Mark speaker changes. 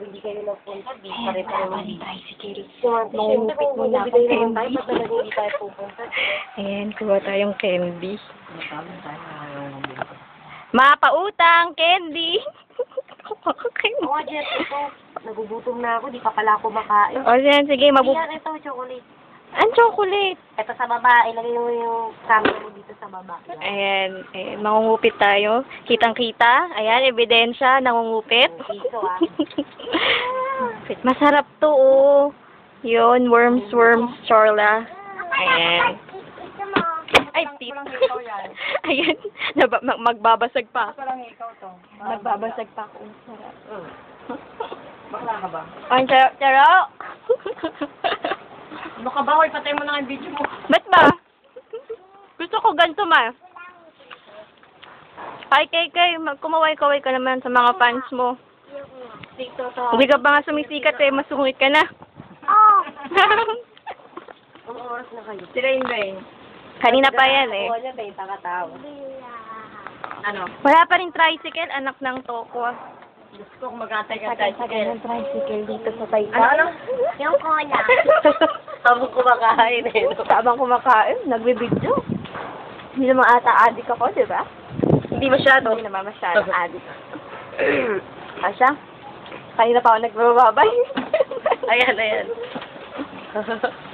Speaker 1: sabi hindi kayo nagpunta, di pa rin tayo
Speaker 2: Wala ni tricycle.
Speaker 1: Siyempre,
Speaker 2: Nangungupit
Speaker 1: kung bibigay naman tayo, ba't talaga hindi tayo pupunta?
Speaker 2: Ayan, kuha tayong candy. Mapautang, candy! okay.
Speaker 1: Oo, Jet, ito. Nagugutom na ako, di pa pala ako makain.
Speaker 2: O, yan, sige, mabu...
Speaker 1: Ayan, ito, chocolate.
Speaker 2: Ang chocolate!
Speaker 1: Ito sa baba, ilagay mo yung camera mo dito sa baba.
Speaker 2: Ayan, ayan, mangungupit tayo. Kitang-kita. Ayan, ebidensya, nangungupit.
Speaker 1: Piso, ah.
Speaker 2: Masarap to, oh. Yun, worms, worms, chorla. Ayan. Ay, tip. Ayan, naba, mag- magbabasag pa.
Speaker 1: Parang ikaw to.
Speaker 2: Magbabasag pa ako. Sarap.
Speaker 1: Bakla ka ba?
Speaker 2: Ang charo, charo!
Speaker 1: Ano ka ba? Hoy, patay mo na ang video mo.
Speaker 2: Ba't ba? Gusto ko ganito, ma. Hi, kay kay, kumaway-kaway ka naman sa mga fans mo.
Speaker 1: Dito to.
Speaker 2: Hindi ka ba nga sumisikat eh, masungit ka na.
Speaker 1: Oh! Ang oras na kayo.
Speaker 2: Sila yun ba eh? Kanina pa yan eh.
Speaker 1: Kuha niya, 20 katao. Ano?
Speaker 2: Wala pa rin tricycle, anak ng toko.
Speaker 1: Gusto ko mag-atay ka
Speaker 2: Sakay-sakay ng tricycle dito sa Taytay.
Speaker 1: Ano, ano? Yung cola. Habang kumakain eh. no?
Speaker 2: Habang kumakain, nagbibidyo. Hindi naman ata adik ako, di ba?
Speaker 1: Hindi masyado.
Speaker 2: Hindi naman masyadong adik. Asya? Kanina pa ako nagbababay.
Speaker 1: ayan, ayan.